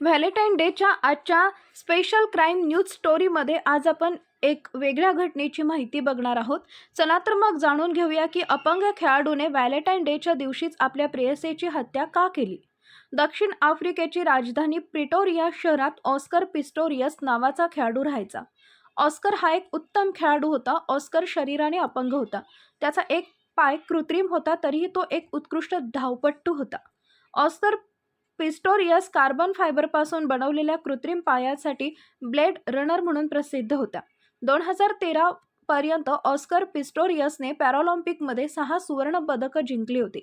Valentine डेच्या आजच्या special crime news स्टोरीमध्ये आज आपण एक वेगळ्या घटनेची माहिती बघणार आहोत. चला तर मग जाणून घेऊया की अपंग खेळाडूने व्हॅलेंटाईन डेच्या दिवशीच आपल्या प्रेयसेची हत्या का केली? दक्षिण आफ्रिकेची राजधानी प्रिटोरिया शहरात ऑस्कर पिस्टोरियस नावाचा खेळाडू राहायचा. ऑस्कर हा एक उत्तम खेळाडू होता. ऑस्कर शरीराने अपंग होता. त्याचा एक पाय कृत्रिम होता तरीही तो एक उत्कृष्ट धावपट्टू होता. ऑस्कर पिस्टोरियस कार्बन फायबरपासून बनवलेल्या कृत्रिम पायासाठी ब्लेड रनर म्हणून प्रसिद्ध होता दोन हजार तेरा पर्यंत ऑस्कर पिस्टोरियसने पॅराऑलिम्पिकमध्ये सहा सुवर्ण पदकं जिंकली होती.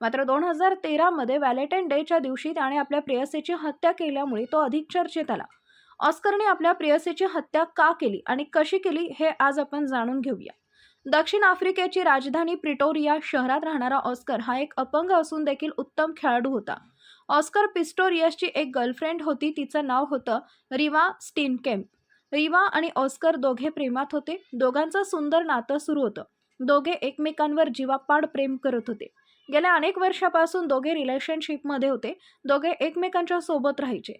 मात्र दोन हजार तेरामध्ये व्हॅलेंटाईन डेच्या दिवशी त्याने आपल्या प्रेयसीची हत्या केल्यामुळे तो अधिक चर्चेत आला. ऑस्करने आपल्या प्रेयसीची हत्या का केली आणि कशी केली हे आज आपण जाणून घेऊया. दक्षिण आफ्रिकेची राजधानी प्रिटोरिया शहरात राहणारा ऑस्कर हा एक अपंग असून देखील उत्तम खेळाडू होता. ऑस्कर पिस्टोरियसची एक गर्लफ्रेंड होती तिचं नाव होतं रिवा स्टीनकेम्प. रिवा आणि ऑस्कर दोघे प्रेमात होते. दोघांचं सुंदर नातं सुरू होतं. दोघे एकमेकांवर जीवापाड प्रेम करत होते. गेल्या अनेक वर्षापासून दोघे रिलेशनशिपमध्ये होते. दोघे एकमेकांच्या सोबत राहायचे.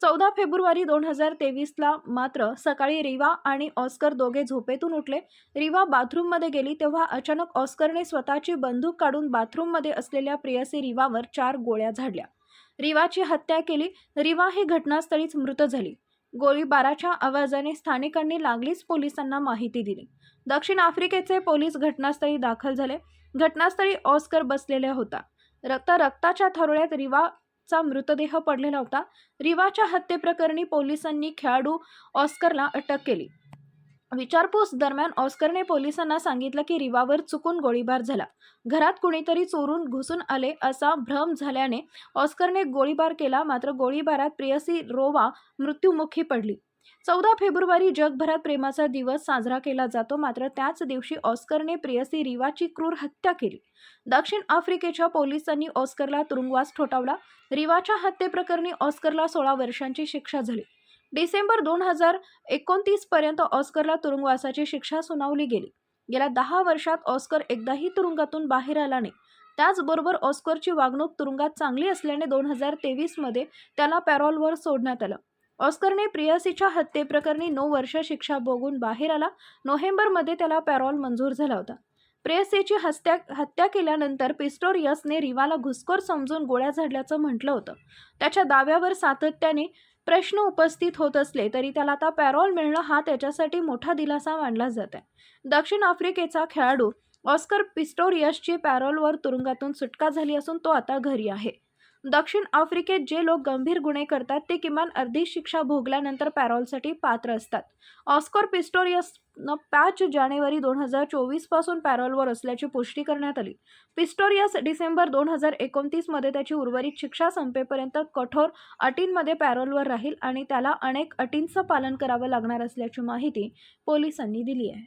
चौदा फेब्रुवारी दोन हजार तेवीसला मात्र सकाळी रिवा आणि ऑस्कर दोघे झोपेतून उठले. रिवा बाथरूममध्ये गेली तेव्हा अचानक ऑस्करने स्वतःची बंदूक काढून बाथरूममध्ये असलेल्या प्रियसी रिवावर चार गोळ्या झाडल्या. रिवाची हत्या केली. रिवा ही घटनास्थळीच मृत झाली. गोळीबाराच्या आवाजाने स्थानिकांनी लागलीच पोलिसांना माहिती दिली. दक्षिण आफ्रिकेचे पोलीस घटनास्थळी दाखल झाले. घटनास्थळी ऑस्कर बसलेला होता. रक्त रक्ताच्या थरोळ्यात रिवाचा मृतदेह पडलेला होता. रिवाच्या हत्येप्रकरणी पोलिसांनी खेळाडू ऑस्करला अटक केली. विचारपूस दरम्यान ऑस्करने पोलिसांना सांगितलं की रिवावर चुकून गोळीबार झाला. घरात कुणीतरी चोरून घुसून आले असा भ्रम झाल्याने ऑस्करने गोळीबार केला मात्र गोळीबारात प्रेयसी रोवा मृत्युमुखी पडली. चौदा फेब्रुवारी जगभरात प्रेमाचा दिवस साजरा केला जातो मात्र त्याच दिवशी ऑस्करने प्रियसी रिवाची क्रूर हत्या केली. दक्षिण आफ्रिकेच्या पोलिसांनी ऑस्करला तुरुंगवास ठोठावला. रिवाच्या हत्येप्रकरणी ऑस्करला सोळा वर्षांची शिक्षा झाली. डिसेंबर दोन हजार एकोणतीस पर्यंत ऑस्करला तुरुंगवासाची शिक्षा सुनावली गेली. गेल्या दहा वर्षात ऑस्कर एकदाही तुरुंगातून बाहेर आला नाही. त्याचबरोबर ऑस्करची वागणूक तुरुंगात चांगली असल्याने दोन हजार तेवीसमध्ये त्याला पॅरोलवर सोडण्यात आलं. ऑस्करने प्रियसीच्या हत्येप्रकरणी नऊ वर्ष शिक्षा भोगून बाहेर आला. नोव्हेंबरमध्ये त्याला पॅरोल मंजूर झाला होता. प्रेयसीची हत्या हत्या केल्यानंतर पिस्टोरियसने रिवाला घुसखोर समजून गोळ्या झाडल्याचं म्हटलं होतं. त्याच्या दाव्यावर सातत्याने प्रश्न उपस्थित होत असले तरी त्याला आता पॅरोल मिळणं हा त्याच्यासाठी मोठा दिलासा मानला जात आहे दक्षिण आफ्रिकेचा खेळाडू ऑस्कर पिस्टोरियसची पॅरोलवर तुरुंगातून सुटका झाली असून तो आता घरी आहे. दक्षिण आफ्रिकेत जे लोक गंभीर गुन्हे करतात ते किमान अर्धी शिक्षा भोगल्यानंतर पॅरोलसाठी पात्र असतात. ऑस्कर पिस्टोरियसनं पाच जानेवारी दोन हजार चोवीसपासून पॅरोलवर असल्याची पुष्टी करण्यात आली. पिस्टोरियस डिसेंबर दोन हजार एकोणतीसमध्ये त्याची उर्वरित शिक्षा संपेपर्यंत कठोर अटींमध्ये पॅरोलवर राहील आणि त्याला अनेक अटींचं पालन करावं लागणार असल्याची माहिती पोलिसांनी दिली आहे.